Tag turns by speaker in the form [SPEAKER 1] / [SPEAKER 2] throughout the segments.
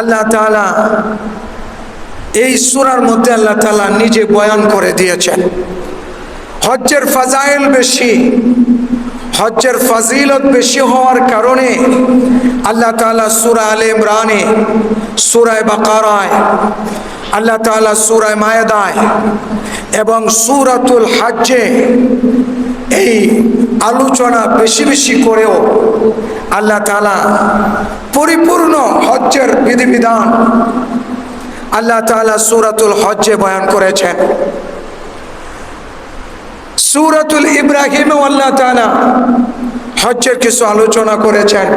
[SPEAKER 1] আল্লাহ তাআলা এই সুরার মধ্যে আল্লাহ তালা নিজে বয়ান করে দিয়েছেন। হজ্জের ফাজাইল বেশি, হজ্জের ফাজিলত বেশি হওয়ার কারণে আল্লাহ তাআলা সূরা আলে ইমরানে, সূরায় বাকারায়, আল্লাহ তাআলা সূরায় মায়েদায় এবং সূরাতুল হাজ্জে এই আলোচনা বেশি বেশি করেও আল্লাহ তালা পরিপূর্ণ হজ্জের বিধিবিধান আল্লাহ তাআলা সূরাতুল হজ্জে বয়ান করেছেন। সুরাতুল ইব্রাহিম আল্লাহ তাআলা হজ্জের কিছু আলোচনা করেছেন।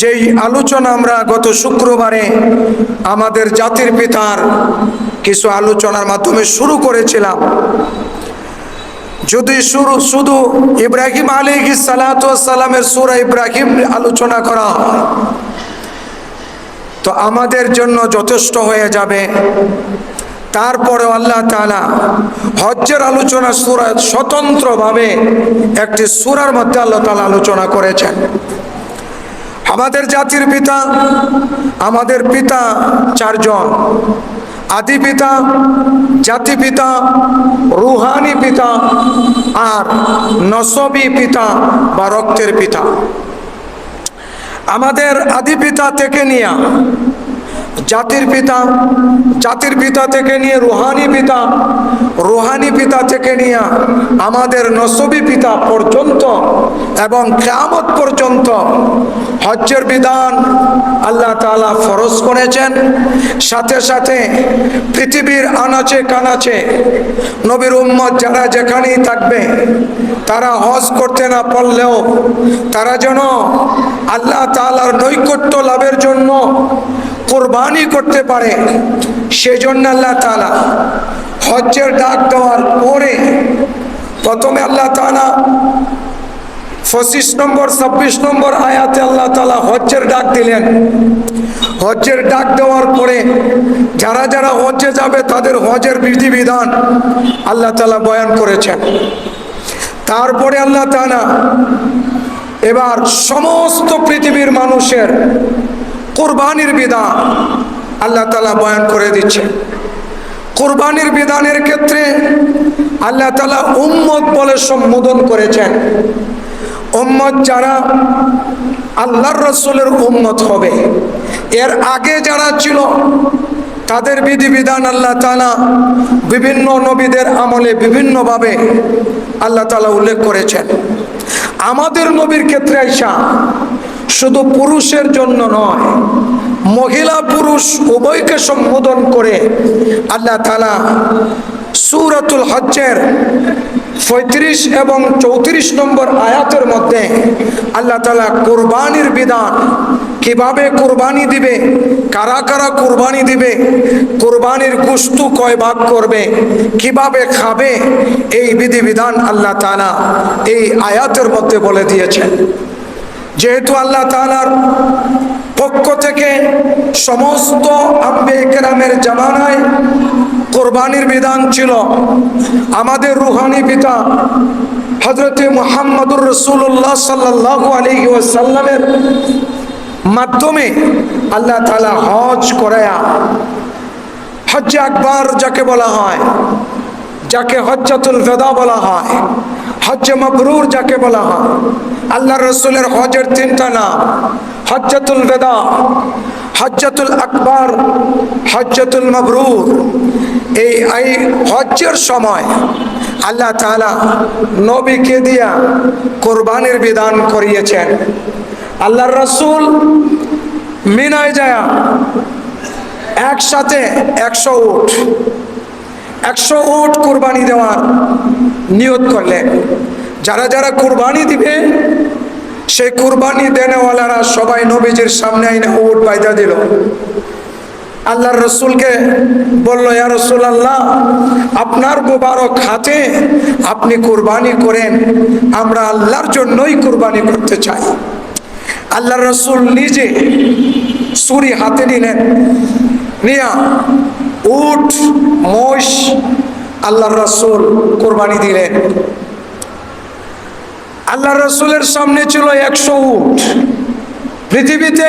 [SPEAKER 1] যেই আলোচনা আমরা গত শুক্রবারে আমাদের জাতির পিতার কিছু আলোচনার মাধ্যমে শুরু করেছিলাম যদি শুরু শুধু ইব্রাহিম আলী সালামের সুরা ইব্রাহিম আলোচনা করা তো আমাদের জন্য যথেষ্ট হয়ে যাবে। তারপরে আল্লাহ তাআলা হজ্জের আলোচনা সুরা স্বতন্ত্রভাবে একটি সুরার মধ্যে আল্লাহ তাআলা আলোচনা করেছেন। আমাদের জাতির পিতা, আমাদের পিতা চারজন। আদি পিতা, জাতি পিতা, রুহানি পিতা আর নসবি পিতা বা রক্তের পিতা। আমাদের আদি পিতা থেকে নিয়ে জাতির পিতা জাতির পিতা থেকে নিয়ে রুহানি পিতা রুহানি পিতা থেকে নিয়ে আমাদের নসবি পিতা পর্যন্ত এবং কেয়ামত পর্যন্ত হজ্জের বিধান আল্লাহ তাআলা ফরজ করেছেন। সাথে সাথে পৃথিবীর আনাচে কানাচে নবীর উম্মত যারা যেখানেই থাকবে, তারা হজ করতে না পারলেও তারা যেন আল্লাহ তাআলার নৈকট্য লাভের জন্য কোরবানি করতে পারে। সেজন্য আল্লাহ তালা হজ্জের ডাক দেওয়ার পরে প্রথমে আল্লাহ তাআলা পঁচিশ নম্বর, ছাব্বিশ নম্বর আয়াতে আল্লাহ তালা হজ্জের ডাক দিলেন। হজ্জের ডাক দেওয়ার পরে যারা যারা হজ্জে যাবে তাদের হজের বিধিবিধান আল্লাহ তালা বয়ান করেছেন। তারপরে আল্লাহ তালা এবার সমস্ত পৃথিবীর মানুষের কোরবানির বিধান আল্লাহ তালা বয়ান করে দিচ্ছে। কোরবানির বিধানের ক্ষেত্রে আল্লাহ তালা উম্মত বলে সম্বোধন করেছেন। উম্মত যারা আল্লাহর রসুলের উম্মত হবে, এর আগে যারা ছিল, তাদের বিধিবিধান আল্লাহ তালা বিভিন্ন নবীদের আমলে বিভিন্নভাবে আল্লাহ তালা উল্লেখ করেছেন। আমাদের নবীর ক্ষেত্রে আইসা শুধু পুরুষের জন্য নয়, মহিলা পুরুষ উভয়কে সম্বোধন করে আল্লাহ তালা সুরাতুল হজ্জের পঁয়ত্রিশ এবং চৌত্রিশ নম্বর আয়াতের মধ্যে আল্লাহ তালা কোরবানির বিধান কীভাবে কোরবানি দিবে, কারা কারা কোরবানি দিবে, কোরবানির গুস্তু কয় ভাগ করবে, কীভাবে খাবে, এই বিধিবিধান আল্লাহ তালা এই আয়াতের মধ্যে বলে দিয়েছেন। যেহেতু আল্লাহ তালার পক্ষ থেকে সমস্ত আম্বে কেরামের জামানায় কোরবানির বিধান ছিল, আমাদের রুহানি পিতা হজরতে মোহাম্মদুর রসুল্লাহ সাল্লাহ আলী ওয়াসাল্লামের মাধ্যমে আল্লাহ তালা হজ করায়া, হজ্জে আকবর যাকে বলা হয়, যাকে হজ্জাতুল ফেদা বলা হয়, হজ্জে মবরুর যাকে বলা হয় আল্লাহ রসুলের হজের তিনটা নাম। হজ্জাতুল বেদা, হজ্জাতুল আকবর, হজ্জাতুল মবরুর। এই এই হজ্জের সময় আল্লাহ তাআলা নবীকে দিয়া কোরবানির বিধান করিয়েছেন। আল্লাহর রসুল মিনায় যায়, একসাথে একশো উঠ, একশো উট কোরবানি দেওয়ার নিয়ত করলেন। যারা যারা কুরবানি দিবে, সেই কুরবানি দেনেওয়ালারা সবাই নবীজির সামনে আইনে উট বাইদা দিল। আল্লাহর রসুলকে বলল, ইয়া রসুল আল্লাহ আপনার মোবারক হাতে আপনি কোরবানি করেন, আমরা আল্লাহর জন্যই কোরবানি করতে চাই। আল্লাহর রসুল নিজে ছুরি হাতে নিলেন। নিয়া, উট মোষ আল্লাহর রসুল কোরবানি দিলেন। আল্লাহ রসুলের সামনে ছিল একশো উট। পৃথিবীতে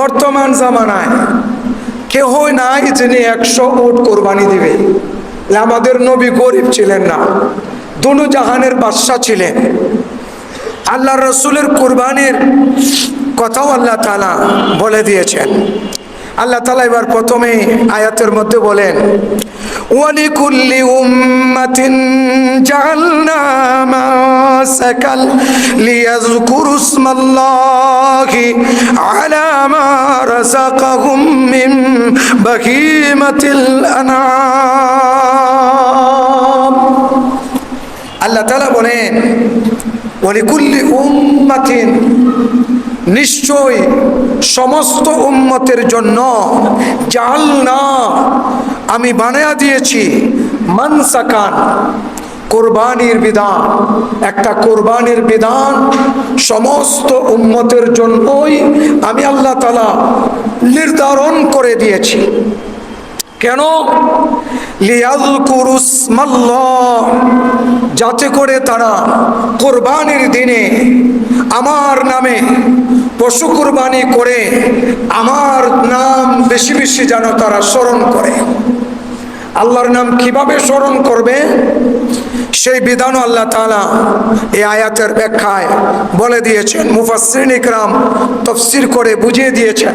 [SPEAKER 1] বর্তমান জামানায় কেহ নাই যিনি একশো উট কোরবানি দিবে। আমাদের নবী গরিব ছিলেন না, দুনু জাহানের বাদশাহ ছিলেন। আল্লাহ রসুলের কোরবানির কথাও আল্লাহ তালা বলে দিয়েছেন। আল্লাহ তালা এবার প্রথমে আয়াতের মধ্যে বলেন, ওয়ালিকুল্লি উম্মাতিন জাআলনা মাসাকাল লিয়াযকুরু ইসমাল্লাহি আলা মা রাযাকাহুম মিন বাহিমাতিল আনআম। আল্লাহ তাআলা বলেন, ওয়ালিকুল্লি উম্মাতিন নিশ্চয় সমস্ত উম্মতের জন্য জাল না আমি বানায়া দিয়েছি। মানসাকান কোরবানির বিধান। একটা কোরবানির বিধান সমস্ত উন্মতের জন্যই আমি আল্লাহ তালা নির্ধারণ করে দিয়েছি। কেন? যাতে করে তারা কোরবানির দিনে আমার নামে পশু কোরবানি করে, আমার নাম বেশি বেশি যেন তারা স্মরণ করে। আল্লাহর নাম কীভাবে স্মরণ করবে? সেই বিধানও আল্লাহ তালা এই আয়াতের ব্যাখ্যায় বলে দিয়েছেন। মুফাসরিন ইকরাম তফসির করে বুঝিয়ে দিয়েছেন।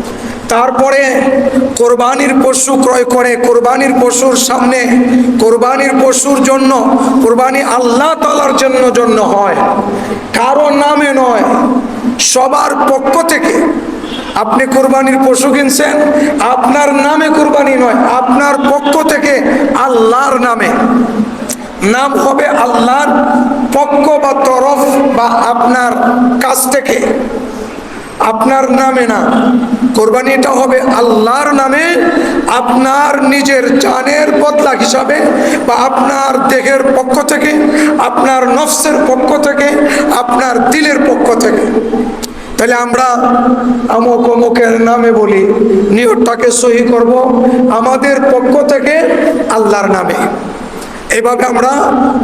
[SPEAKER 1] তারপরে কোরবানির পশু ক্রয় করে, কোরবানির পশুর সামনে, কোরবানির পশুর জন্য, কোরবানি আল্লাহ তালার জন্য জন্য হয়। কারও নামে নয়, সবার পক্ষ থেকে আপনি কোরবানির পশু কিনছেন, আপনার নামে কোরবানি নয়, আপনার পক্ষ থেকে আল্লাহর নামে। নাম হবে আল্লাহর পক্ষ বা তরফ বা আপনার কাছ থেকে। আপনার নামে না। কোরবানিটা হবে আল্লাহর নামে, আপনার নিজের জানের বদলা হিসাবে বা আপনার দেহের পক্ষ থেকে, আপনার নফসের পক্ষ থেকে, আপনার দিলের পক্ষ থেকে। তাহলে আমরা আমক অমুকের নামে বলি, নিয়তটাকে সহি করব, আমাদের পক্ষ থেকে আল্লাহর নামে। এইভাবে আমরা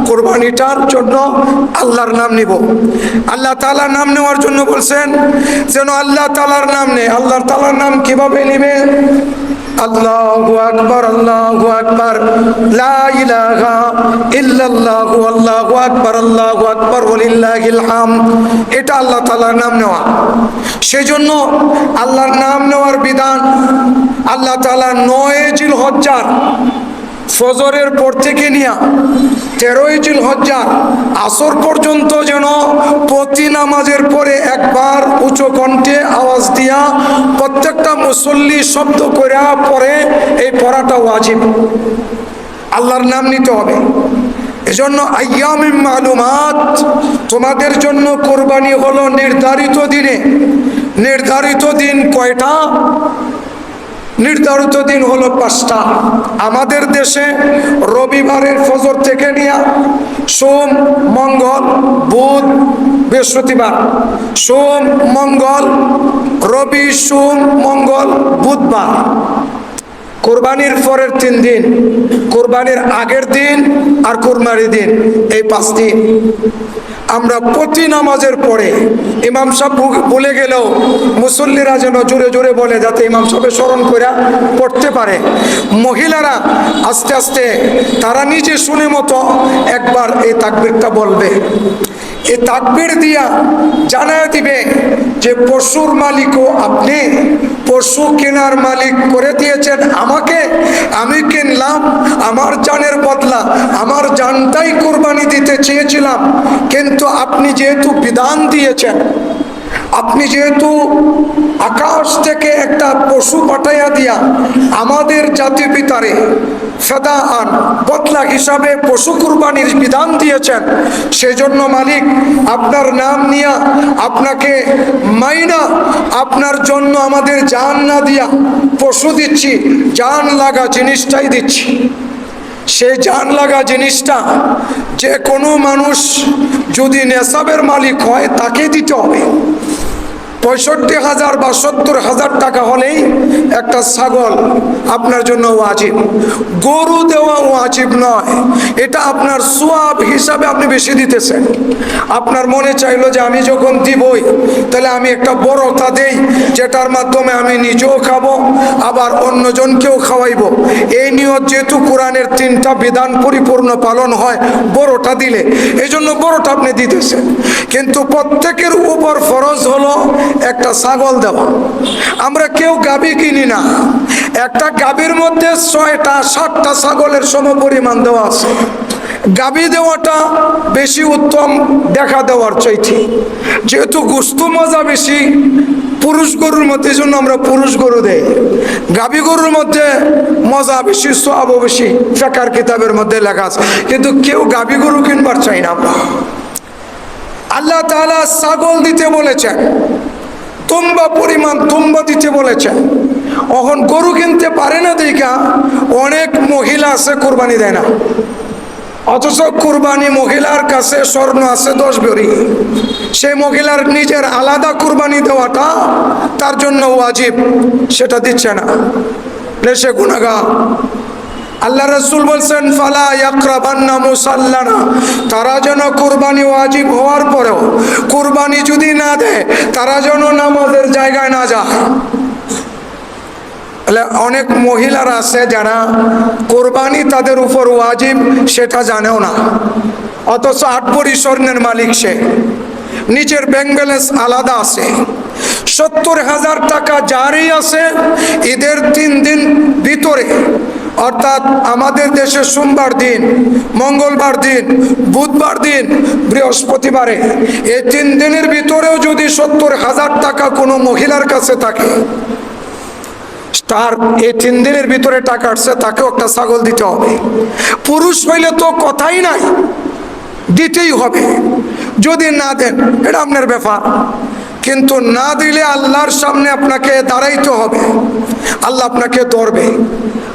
[SPEAKER 1] কোরবানিটার জন্য আল্লাহর নাম নিব। আল্লাহ তালার নাম নেওয়ার জন্য বলছেন, যেন আল্লাহ তালার নাম নেই আল্লাহ তালার নাম কীভাবে নিবে? লা এটা আল্লাহ তাআলার নাম নেওয়া। আল্লাহর নাম নেওয়ার বিধান আল্লাহ নয় ফজরের পর থেকে নিয়া তেরোই জিল হজ্জা আসর পর্যন্ত যেন প্রতি নামাজের পরে একবার উঁচু কণ্ঠে আওয়াজ দিয়া প্রত্যেকটা মুসল্লি শব্দ করে পরে এই পড়াটা ওয়াজিব। আল্লাহর নাম নিতে হবে। এজন্য আয়ামিম মালুমাত, তোমাদের জন্য কোরবানি হলো নির্ধারিত দিনে। নির্ধারিত দিন কয়টা? নির্ধারিত দিন হলো পাঁচটা। আমাদের দেশে রবিবারের ফজর থেকে নিয়ে সোম, মঙ্গল, বুধ, বৃহস্পতিবার। সোম, মঙ্গল, রবি, সোম, মঙ্গল, বুধবার। কোরবানির পরের তিন দিন, কোরবানির আগের দিন আর কোরবানির দিন, এই পাঁচ দিন। আমরা প্রতি নামাজের পরে ইমাম সাহেব বলে গেলেও মুসল্লিরা যেন জোরে জোরে বলে যাতে ইমাম সাহেবের স্মরণ করে পড়তে পারে। মহিলারা আস্তে আস্তে, তারা নিজে শুনে মতো একবার এই তাকবিরটা বলবে। এ তাকবির দিয়া জানায় দিবে যে পশুর মালিকও আপনি, পশু কেনার মালিক করে দিয়েছেন আমাকে, আমি কিনলাম, আমার জানের বদলা, আমার জানটাই কোরবানি দিতে চেয়েছিলাম, কিন্তু আপনি যেহেতু বিধান দিয়েছেন আপনি যেহেতু আকাশ থেকে একটা পশু পাঠাইয়া দিয়া আমাদের জাতি পিতারে ফেদা আন, বদলা হিসাবে পশু কুরবানির বিধান দিয়েছেন, সেজন্য মালিক আপনার নাম নিয়া আপনাকে মাইনা আপনার জন্য আমাদের জান না দিয়া পশু দিচ্ছি, জান লাগা জিনিসটাই দিচ্ছি। সেই জান লাগা জিনিসটা যে কোনো মানুষ যদি নেশাবের মালিক হয় তাকে দিতে হবে। পঁয়ষট্টি হাজার বা সত্তর হাজার টাকা হলেই একটা ছাগল আপনার জন্য ওয়াজিব। গরু দেওয়া ওয়াজিব নয়। এটা আপনার সোয়াব হিসাবে আপনি বেশি দিতেছেন। আপনার মনে চাইলো যে আমি যখন দিবই, তাহলে আমি একটা বড়টা দেই, যেটার মাধ্যমে আমি নিজেও খাব, আবার অন্যজনকেও খাওয়াইবো। এই নিয়ত যেহেতু কোরআনের তিনটা বিধান পরিপূর্ণ পালন হয় বড়টা দিলে। এই জন্য বড়টা আপনি দিতেছেন। কিন্তু প্রত্যেকের উপর ফরজ হলো একটা ছাগল দেওয়া আমরা কেউ গাবি কিনি না। একটা গাবির মধ্যে ছয়টা, সাতটা ছাগলের সম পরিমাণ দেওয়া আছে। গাবি দেওয়াটা বেশি উত্তম দেখা দেওয়ার চাইতে যেহেতু গুস্তু মজা বেশি, পুরুষ গরুর মধ্যে জন্য আমরা পুরুষ গরু দেই। গাবি গরুর মধ্যে মজা বেশি সব বেশি, ফেকার কিতাবের মধ্যে লেখা আছে। কিন্তু কেউ গাবি গরু কিনবার চাই না আমরা। আল্লাহ তাআলা ছাগল দিতে বলেছেন তুম্বা পরিমাণ তুম্বা দিতে বলেছেন। এখন গরু কিনতে পারে না দেখা অনেক মহিলা আছে, কোরবানি দেয় না। অথচ কুরবানি মহিলার কাছে স্বর্ণ আছে দশ ভরি সেই মহিলার নিজের আলাদা কুরবানি দেওয়াটা তার জন্য ওয়াজিব, সেটা দিচ্ছে না। সে গুণাগা আল্লাহ রসুল বলছেন, ফালা তারা যেন কুরবানি ওয়াজিব হওয়ার পরেও কুরবানি যদি না দেয়, তারা যেন নামাজের জায়গায় না যায়। অনেক মহিলারা আছে যারা কোরবানি তাদের উপর ওয়াজিব, সেটা জানেও না। অথচ আট ভরি স্বর্ণের মালিক সে। নিজের ব্যাংক ব্যালেন্স আলাদা আছে। সত্তর হাজার টাকা জারি আছে ঈদের তিন দিন ভিতরে। অর্থাৎ আমাদের দেশে সোমবার দিন, মঙ্গলবার দিন, বুধবার দিন, বৃহস্পতিবারে এই তিন দিনের ভিতরেও যদি সত্তর হাজার টাকা কোনো মহিলার কাছে থাকে, তার এই তিন দিনের ভিতরে টাকা আসছে, তাকেও একটা ছাগল দিতে হবে। পুরুষ হইলে তো কথাই নাই, দিতেই হবে। যদি না দেন, এটা আপনার ব্যাপার। কিন্তু না দিলে আল্লাহর সামনে আপনাকে দাঁড়াইতে হবে। আল্লাহ আপনাকে ধরবে।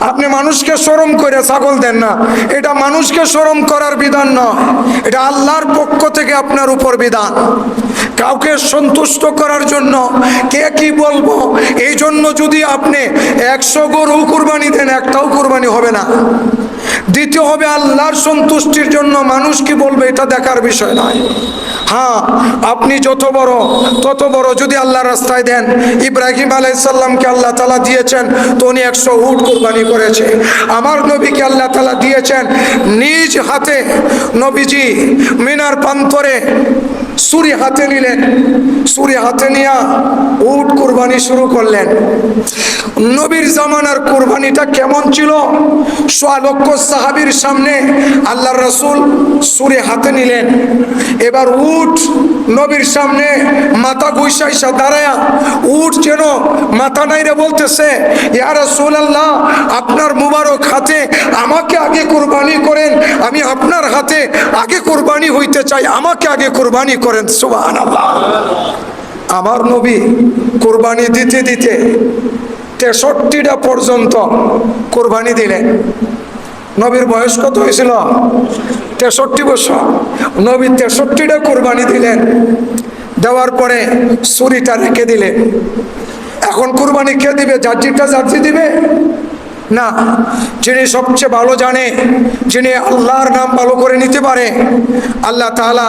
[SPEAKER 1] আপনি মানুষকে শরম করে ছাগল দেন না। এটা মানুষকে শরম করার বিধান নয়। এটা আল্লাহর পক্ষ থেকে আপনার উপর বিধান। কাউকে সন্তুষ্ট করার জন্য কে কি বলব? এই জন্য যদি আপনি একশো গরু কুরবানি দেন, একটাও কুরবানি হবে না। দিতে হবে আল্লাহর সন্তুষ্টির জন্য মানুষ কি বলবে? এটা দেখার বিষয় নয়। হ্যাঁ আপনি যত বড়, তত বড় যদি আল্লাহর রাস্তায় দেন, ইব্রাহিম আলাইসাল্লামকে আল্লাহ তালা দিয়েছেন, তো উনি একশো উট কোরবানি করেছে। আমার নবীকে আল্লাহ তালা দিয়েছেন, নিজ হাতে নবীজি মিনার প্রান্তরে সুরি হাতে নিলেন। ছুরি হাতে নিয়ে উট কোরবানি শুরু করলেন। নবীর জামানার কোরবানিটা কেমন ছিল? সোয়ালক্ষ সাহাবির সামনে আল্লাহ রসুল ছুরি হাতে নিলেন। এবার উট নবীর সামনে মাথা গুইসাইসা দাঁড়ায়া উঠ যেন মাথা নাইরে বলতেছে, ইয়া রসুল আল্লাহ আপনার মুবারক হাতে আমাকে আগে কুরবানি করেন, আমি আপনার হাতে আগে কুরবানি হইতে চাই, আমাকে আগে কুরবানি করেন। সুবাহ আমার নবী কোরবানি দিতে দিতে তেষট্টিটা পর্যন্ত কোরবানি দিলেন। নবীর বয়স কত হয়েছিল? তেষট্টি বছর। নবী তেষট্টিটা কোরবানি দিলেন। দেওয়ার পরে ছুরিটা রেখে দিলেন। এখন কোরবানি কে দিবে? জার্জিটা জার্জি দিবে? না, যিনি সবচেয়ে ভালো জানে, যিনি আল্লাহর নাম ভালো করে নিতে পারে, আল্লাহ তাআলা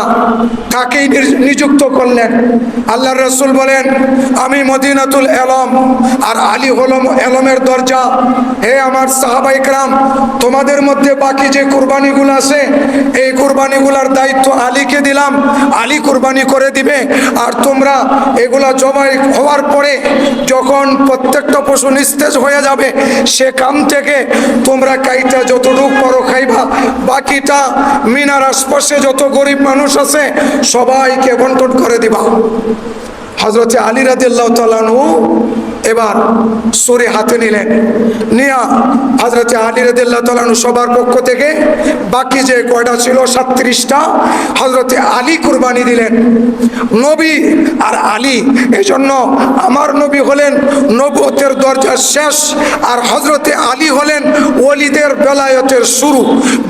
[SPEAKER 1] তাকেই নিযুক্ত করলেন। আল্লাহ রসুল বলেন, আমি মদিনাতুল এলম আর আলী হলম, এলমের দরজা। হে আমার সাহাবাইকরাম তোমাদের মধ্যে বাকি যে কুরবানিগুলো আছে, এই কুরবানিগুলার দায়িত্ব আলীকে দিলাম। আলী কুরবানি করে দিবে। আর তোমরা এগুলা জবাই হওয়ার পরে যখন প্রত্যেকটা পশু নিস্তেজ হয়ে যাবে সেখান থেকে তোমরা কাইটা যতটুক পরো খাইবা। বাকিটা মিনার আশপাশে যত গরিব মানুষ আছে, সবাইকে বন্টন করে দিবা। হজরতে আলী রাদিল্লাহ তালানু এবার সরে হাতে নিলেন। নিয়া হাজরত আলী রদুল্লাহ তালানু সবার পক্ষ থেকে বাকি যে কয়টা ছিল, সাতত্রিশটা হজরতে আলী কুরবানি দিলেন। নবী আর আলী এই জন্য আমার নবী হলেন নবতের দরজা শেষ আর হজরতে আলী হলেন অলিদের বেলায়তের শুরু।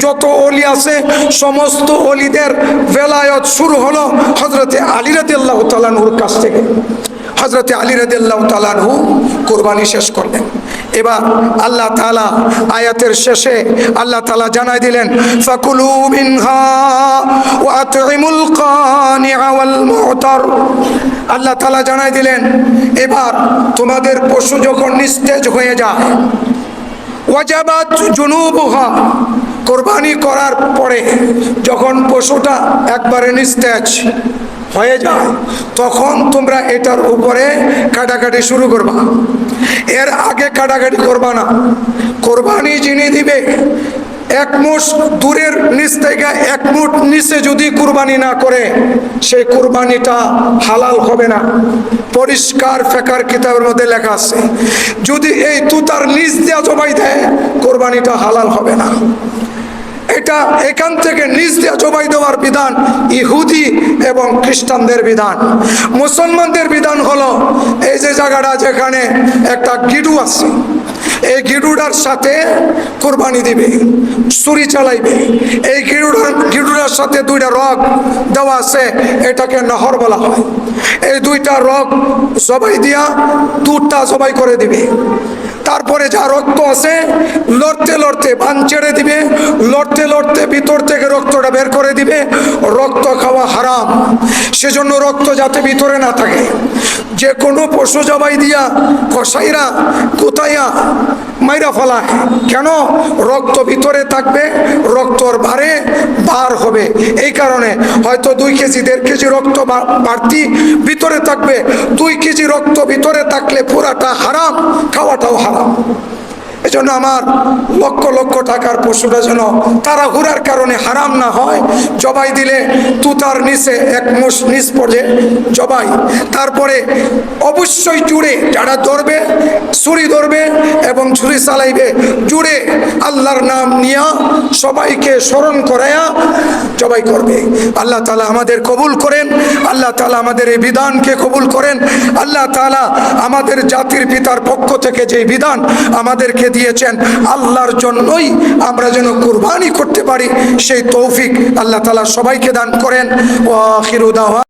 [SPEAKER 1] যত অলি আছে, সমস্ত অলিদের বেলায়ত শুরু হলো হজরতে আলী রদুল্লাহ তালানুর কাছ থেকে। হজরতে আলী রদুল্লাহ তালানহু কোরবানি শেষ করলেন। এবার আল্লাহ তালা আয়াতের শেষে আল্লাহ তালা জানাই দিলেন, ফাকুলু আল্লাহ তালা জানাই দিলেন, এবার তোমাদের পশু যখন নিস্তেজ হয়ে যায় কোরবানি করার পরে যখন পশুটা একবারে নিস্তেজ হয়ে যায় তখন তোমরা এটার উপরে কাটাকাটি শুরু করবা। এর আগে কাটাকাটি করবা না। কোরবানি যিনি দিবে, এক মুঠ দূরের নিচ থেকে এক মুঠ নিচে যদি কুরবানি না করে, সেই কুরবানিটা হালাল হবে না। পরিষ্কার ফেকার কিতাবের মধ্যে লেখা আছে, যদি এই তুতার নিচ দেওয়া জবাই দেয়, কোরবানিটা হালাল হবে না। এটা এখান থেকে নিজ দিয়ে জবাই দেওয়ার বিধান ইহুদি এবং খ্রিস্টানদের বিধান। মুসলমানদের বিধান হলো এই যে জায়গাটা যেখানে একটা গিডু আছে, এই গিডুটার সাথে কোরবানি দিবে, ছুরি চালাইবে। এই গিডুটার গিডুটার সাথে দুইটা রগ দেওয়া আছে, এটাকে নহর বলা হয়। এই দুইটা রগ জবাই দিয়া দুধটা জবাই করে দিবে। তারপরে যা রক্ত আছে, লড়তে লড়তে বান ছেড়ে দিবে, লড়তে লড়তে ভিতর থেকে রক্তটা বের করে দিবে। রক্ত খাওয়া হারাম। সেজন্য রক্ত যাতে ভিতরে না থাকে। যে কোনো পশু জবাই দিয়া, কসাইরা কোথাইয়া মাইরা ফলা। কেন? রক্ত ভিতরে থাকবে, রক্তর ভারে বার হবে। এই কারণে হয়তো দুই কেজি, দেড় কেজি রক্ত বাড়তি ভিতরে থাকবে। দুই কেজি রক্ত ভিতরে থাকলে পুরাটা হারাম, খাওয়াটাও হারাম। এজন্য আমার লক্ষ লক্ষ টাকার পশুটা যেন তারা ঘুরার কারণে হারাম না হয়। জবাই দিলে তুতার নিচে এক মুশ নিচ পড়ে জবাই। তারপরে অবশ্যই জুড়ে যারা ধরবে, ছুরি ধরবে এবং ছুরি চালাইবে, জুড়ে আল্লাহর নাম নিয়া সবাইকে স্মরণ করাইয়া জবাই করবে। আল্লাহ তালা আমাদের কবুল করেন, আল্লাহ তালা আমাদের এই বিধানকে কবুল করেন, আল্লাহ তালা আমাদের জাতির পিতার পক্ষ থেকে যে বিধান আমাদেরকে দিয়েছেন, আল্লাহর জন্যই আমরা যেন কুরবানি করতে পারি। সেই তৌফিক আল্লাহ তালা সবাইকে দান করেন। ও আখিরুদাওয়া